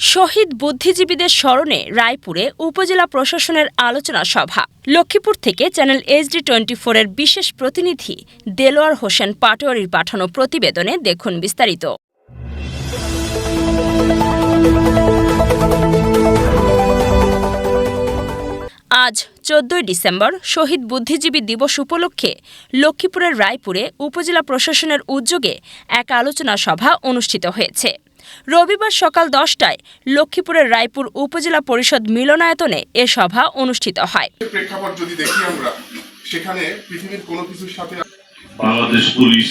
শহীদ বুদ্ধিজীবীদের স্মরণে রায়পুরে উপজেলা প্রশাসনের আলোচনা সভা। লক্ষ্মীপুর থেকে চ্যানেল এইচডি টোয়েন্টি ফোরের বিশেষ প্রতিনিধি দেলোয়ার হোসেন পাটোয়ারির পাঠানো প্রতিবেদনে দেখুন বিস্তারিত। আজ চোদ্দই ডিসেম্বর শহীদ বুদ্ধিজীবী দিবস উপলক্ষে লক্ষ্মীপুরের রায়পুরে উপজেলা প্রশাসনের উদ্যোগে এক আলোচনা সভা অনুষ্ঠিত হয়েছে। রবিবার সকাল দশটায় লক্ষ্মীপুরের রায়পুর উপজেলা পরিষদ মিলনায়তনে এ সভা অনুষ্ঠিত হয়। প্রেক্ষাপট যদি দেখি আমরা সেখানে পৃথিবীর কোনো কিছুর সাথে বাংলাদেশ পুলিশ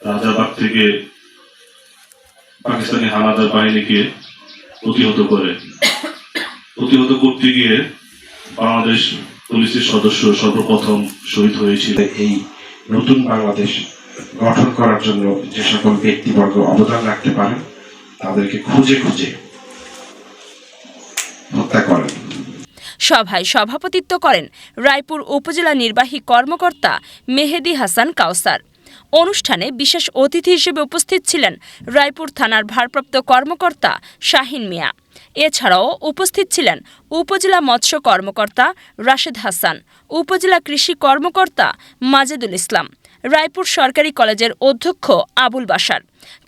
রাজাবাগ থেকে পাকিস্তানি হানাদার বাহিনীকে প্রতিহত করে। প্রতিহত করতে গিয়ে বাংলাদেশ পুলিশের সদস্য সর্বপ্রথম শহীদ হয়েছিল। এই নতুন বাংলাদেশ গঠন করার জন্য যে সকল ব্যক্তিবর্গ অবদান রাখতে পারেন, তাদেরকে খুঁজে খুঁজে হত্যা করেন। সভায় সভাপতিত্ব করেন রায়পুর উপজেলা নির্বাহী কর্মকর্তা মেহেদি হাসান কাউসার। অনুষ্ঠানে বিশেষ অতিথি হিসেবে উপস্থিত ছিলেন রায়পুর থানার ভারপ্রাপ্ত কর্মকর্তা শাহিন মিয়া। এছাড়াও উপস্থিত ছিলেন উপজেলা মৎস্য কর্মকর্তা রাশেদ হাসান, উপজেলা কৃষি কর্মকর্তা মাজেদুল ইসলাম। রায়পুর সরকারি কলেজের অধ্যক্ষ আবুল বাসার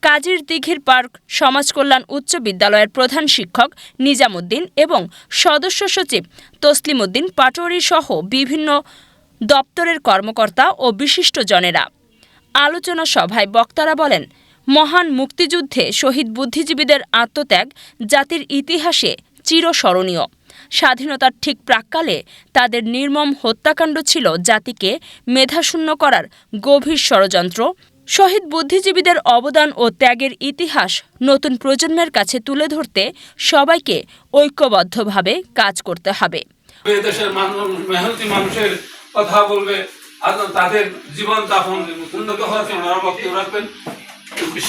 কাজীর দিঘির পার্ক সমাজ কল্যাণ উচ্চ বিদ্যালয়ের প্রধান শিক্ষক নিজামুদ্দিন এবং সদস্য সচিব তসলিম উদ্দিন পাটোয়ারি সহ বিভিন্ন দপ্তরের কর্মকর্তা ও বিশিষ্টজনেরা। আলোচনা সভায় বক্তারা বলেন, মহান মুক্তিযুদ্ধে শহীদ বুদ্ধিজীবীদের আত্মত্যাগ জাতির ইতিহাসে চিরস্মরণীয়। স্বাধীনতার ঠিক প্রাক্কালে তাদের নির্মম হত্যাকাণ্ড ছিল জাতিকে মেধাশূন্য করার গভীর ষড়যন্ত্র। শহীদ বুদ্ধিজীবীদের অবদান ও ত্যাগের ইতিহাস নতুন প্রজন্মের কাছে তুলে ধরতে সবাইকে ঐক্যবদ্ধভাবে কাজ করতে হবে। দেশের মেহনতি মানুষের কথা বলবে তাদের জীবন উন্নত হওয়ার জন্য বক্তব্য রাখবেন।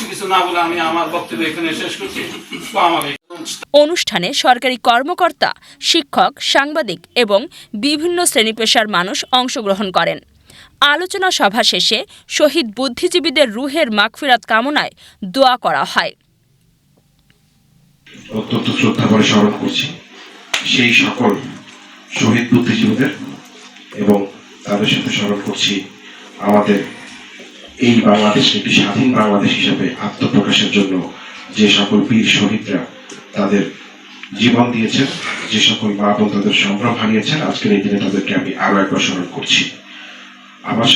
কিছু না বলে আমি আমার বক্তব্য এখানে শেষ করছি। অনুষ্ঠানে সরকারি কর্মকর্তা, শিক্ষক, সাংবাদিক এবং বিভিন্ন শ্রেণি পেশার মানুষ অংশগ্রহণ করেন। আলোচনা সভা শেষে শহীদ বুদ্ধিজীবীদের রুহের মাগফিরাত কামনায় দোয়া করা হয়। অত্যন্ত শ্রদ্ধা করে স্মরণ করছি, সেই সকল শহীদ বুদ্ধিজীবীদের এবং তাদের সাথে স্মরণ করছি আমাদের এই বাংলাদেশ, একটি স্বাধীন বাংলাদেশ হিসাবে আত্মপ্রকাশের জন্য যে সকল বীর শহীদরা তাদের জীবন দিয়েছেন, যে সকল মা বোন তাদের সম্ভ্রম হারিয়েছেন, আজকের এই দিনে তাদেরকে আমি আরও একবার স্মরণ করছি। আমার